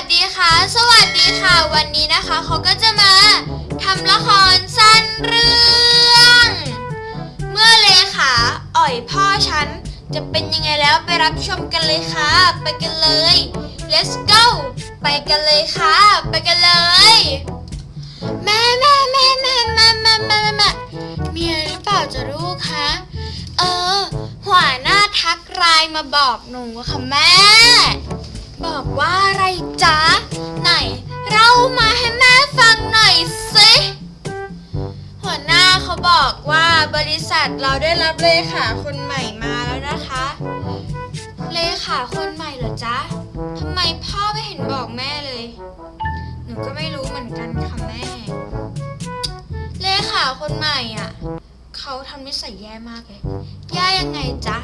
วัสดีค่ะ สวัสดีค่ะ วันนี้นะคะเขาก็จะมาทำละครสั้นเรื่อง เมื่อเลขาอ่อยพ่อฉัน จะเป็นยังไงแล้วไปรับชมกันเลยค่ะ ไปกันเลย let's go ไปกันเลยค่ะ ไปกันเลยแม่แม่แม่แม่แม่แม่แม่แม่แม่มีอะไรหรือเปล่าจะลูกคะเออหัวหน้าทักไลน์มาบอกหนูค่ะแม่ บอกว่าอะไรจ๊ะ ไหน เรามาให้แม่ฟังหน่อยสิหัวหน้าเขาบอกว่าบริษัทเราได้รับเลขาคนใหม่มาแล้วนะคะ เลขาคนใหม่เหรอจ๊ะทำไมพ่อไม่เห็นบอกแม่เลย หนูก็ไม่รู้เหมือนกันค่ะแม่ เลขาคนใหม่อะ เขาทำนิสัยแย่มากเลย แย่ยังไงจ๊ะ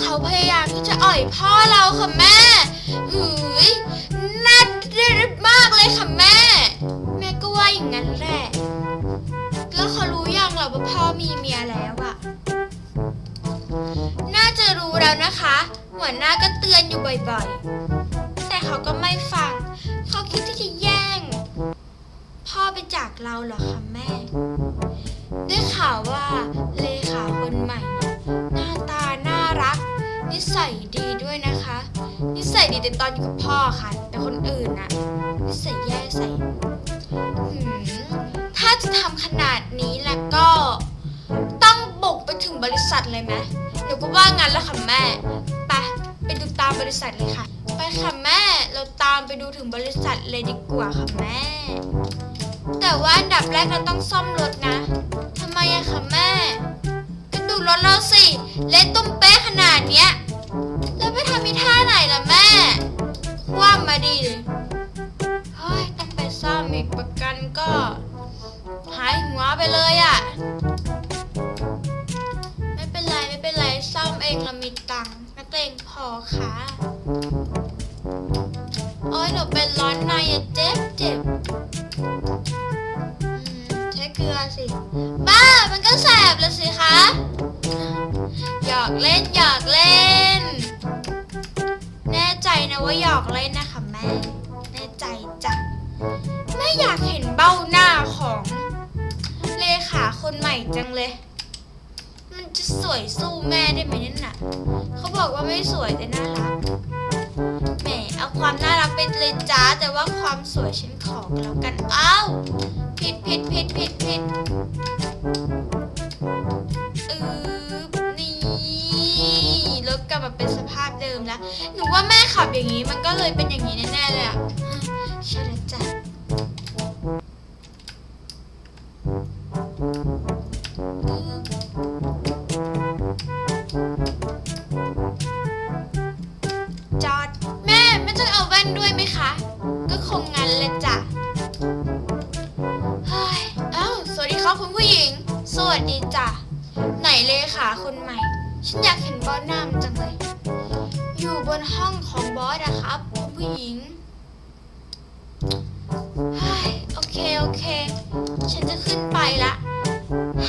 เขาพยายามที่จะอ่อยพ่อเราค่ะแม่หืยน่าเดือดมากเลยค่ะแม่ แม่ก็ว่าอย่างนั้นแหละ แล้วเขารู้ยังเหรอว่าพ่อมีเมียแล้วอะน่าจะรู้แล้วนะคะ หัวหน้าก็เตือนอยู่บ่อยๆ แต่เขาก็ไม่ฟัง เขาคิดที่จะแย่ง พ่อไปจากเราเหรอคะแม่ ดีแต่ตอนอยู่กับพ่อค่ะ แต่คนอื่นน่ะนิสัยแย่ใส่หืมถ้าจะทำขนาดนี้แล้วก็ ต้องบุกไปถึงบริษัทเลยไหมหนูก็ว่างั้นแล้วค่ะแม่ไปไปดูตามบริษัทเลยค่ะ ไปค่ะแม่เราตามไปดูถึงบริษัทเลยดีกว่าค่ะแม่ แต่ว่าอันดับแรกเราต้องซ่อมรถนะทำไมอะคะแม่ก็ดูรถเราสิเละตุ้ม ตังนักเลงพอค่ะ โอ้ยหนูเป็นร้อนในอะเจ็บเจ็บใช้เกลือสิ บ้า มันก็แสบเลยสิคะ หยอกเล่นหยอกเล่น แน่ใจนะว่าหยอกเล่นนะคะแม่ แน่ใจจ้ะไม่อยากเห็นเบ้าหน้าของเลขาคนใหม่จังเลย จะสวยสู้แม่ได้ไหมนั่นน่ะเขาบอกว่าไม่สวยแต่น่ารักแหมเอาความน่ารักไปเลยจ้าแต่ว่าความสวยฉันขอกแล้วกันอ้าวผิดผิดผิดผิดผิดอืบนี่รถกลับมาเป็นสภาพเดิมแล้วหนูว่าแม่ขับอย่างนี้มันก็เลยเป็นอย่างนี้แน่ๆเลยอะใช่แล้วจ้ะ คงงั้นแหละจ้ะเอ้าสวัสดีครับคุณผู้หญิง สวัสดีจ้ะ ไหนเลขาคนใหม่ ฉันอยากเห็นบอสหน้ามันจังเลย อยู่บนห้องของบอสอะครับ คุณผู้หญิงโอเค โอเค ฉันจะขึ้นไปละ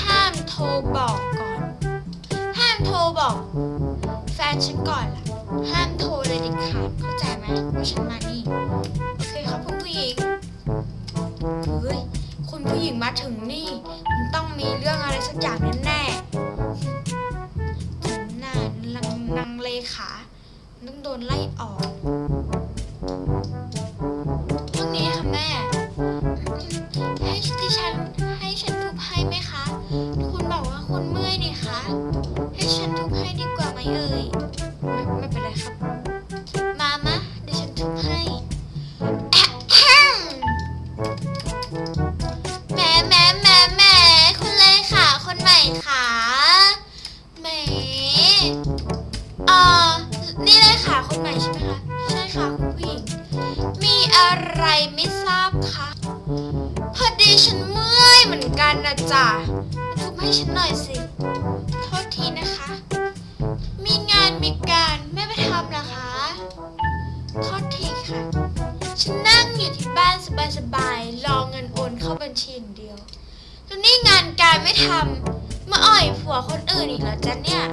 ห้ามโทรบอกก่อน ห้ามโทรบอก แฟนฉันก่อนล่ะ ห้ามโทรเลยเด็ดขาดเข้าใจไหมว่าฉันมานี่ ถึงนี่มันต้องมีเรื่องอะไรสักอย่างแน่ๆถึงหน้านางนางเลขาต้องโดนไล่ออก เอ่อ นี่เลยค่ะคนใหม่ใช่ไหมคะ ใช่ค่ะคุณผู้หญิง มีอะไรไม่ทราบคะ พอดีฉันเมื่อยเหมือนกันนะจ๊ะทุบให้ฉันหน่อยสิ โทษทีนะคะ มีงานมีการไม่ไปทำหรอคะ โทษทีค่ะ ฉันนั่งอยู่ที่บ้านสบายๆ รอเงินโอนเข้าบัญชีอย่างเดียวแล้วนี่งานการไม่ทำมาอ่อยผัวคนอื่นอีกแล้วจ๊ะเนี่ย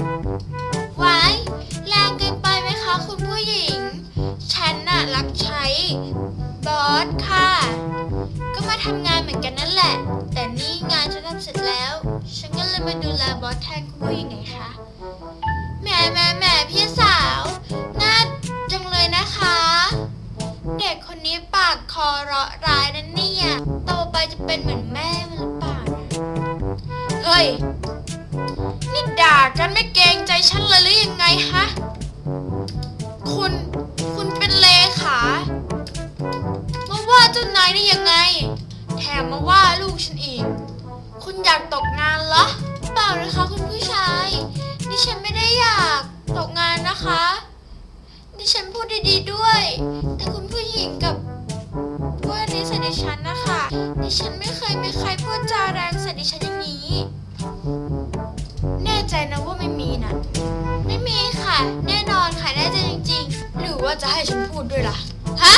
ราะร้ายนั่นเนี่ย โตไปจะเป็นเหมือนแม่มันหรือเปล่านะเฮ้ย นี่ด่ากันไม่เกรงใจฉันเลยหรือยังไงฮะ คุณ คุณเป็นเลขามาว่าเจ้านายได้ยังไง แถมมาว่าลูกฉันอีก คุณอยากตกงานเหรอ เปล่านะคะคุณผู้ชายดิฉันไม่ได้อยากตกงานนะคะ ดิฉันพูดดีๆด้วย แต่คุณผู้หญิงกับ ฉันนะคะ ดิฉันไม่เคยมีใครพูดจาแรงใส่ดิฉันอย่างนี้ แน่ใจนะว่าไม่มีนะ ไม่มีค่ะ แน่นอนค่ะแน่ใจจริง ๆ หรือว่าจะให้ฉันพูดด้วยล่ะ ฮะ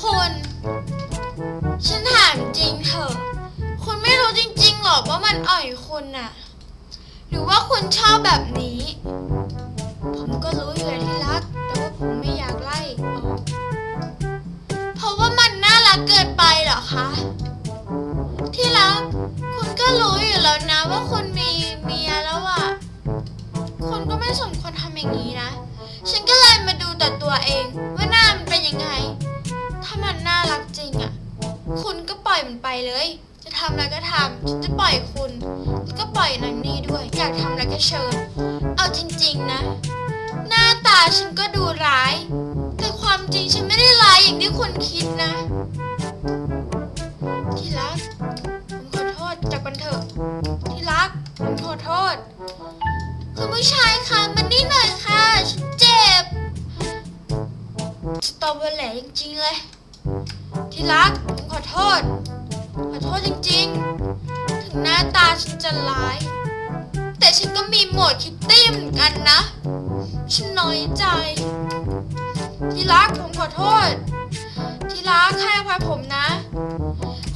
คุณฉันถามจริงเถอะ คุณไม่รู้จริงๆหรอกว่ามันอ่อยคุณน่ะ หรือว่าคุณชอบแบบนี้ ผมก็รู้อยู่แล้วที่ ปล่อยมันไปเลย จะทำอะไรก็ทำฉันจะปล่อยคุณแล้วก็ปล่อยนันนี่ด้วย อยากทำอะไรก็เชิญ เอาจริง ๆ นะ หน้าตาฉันก็ดูร้าย แต่ความจริงฉันไม่ได้ร้ายอย่างที่คุณคิดนะ ที่รักผมขอโทษจากกันเถอะที่รักผมขอโทษ คุณผู้ชายคะมันนี่หน่อยค่ะฉันเจ็บสตรอเบอร์แหลจริงๆเลย ที่รักผมขอโทษ ขอโทษจริงๆ ถึงหน้าตาฉันจะร้าย แต่ฉันก็มีโหมดคิตตี้เหมือนกันนะ ฉันน้อยใจ ที่รักผมขอโทษ ที่รักให้อภัยผมนะ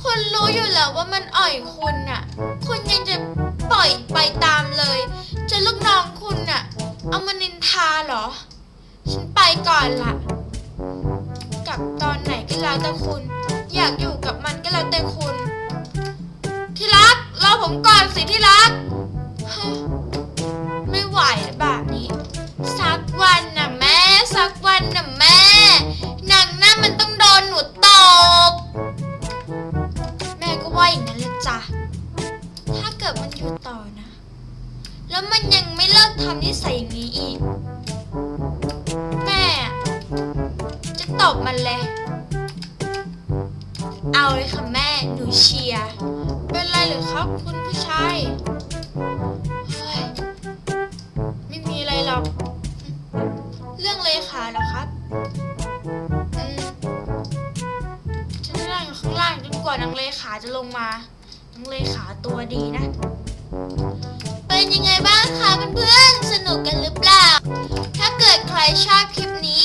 คุณรู้อยู่แล้วว่ามันอ่อยคุณน่ะ คุณยังจะปล่อยไปตามเลยจนลูกน้องคุณน่ะ เอามานินทาเหรอ ฉันไปก่อนละ กลับตอนไหนก็แล้วแต่คุณ อยากอยู่กับมันก็แล้วแต่คุณ ที่รักรอผมก่อนสิที่รัก ไม่ไหวแล้วแบบนี้ สักวันนะแม่ สักวันนะแม่หนังหน้ามันต้องโดนหนูตบแม่ก็ว่าอย่างนั้นเลยจ้ะถ้าเกิดมันอยู่ต่อนะ แล้วมันยังไม่เลิกทำนิสัยอย่างนี้อีก ตบมันเลย เอาเลยค่ะแม่ หนูเชียร์ เป็นไรหรือครับคุณผู้ชายเฮ้ยไม่มีอะไรหรอก เรื่องเลขาเหรอครับอืมฉันจะนั่งอยู่ข้างล่างจนกว่านางเลขาจะลงมานางเลขาตัวดีนะ เป็นยังไงบ้างคะเพื่อนๆ สนุกกันหรือเปล่า ถ้าเกิดใครชอบคลิปนี้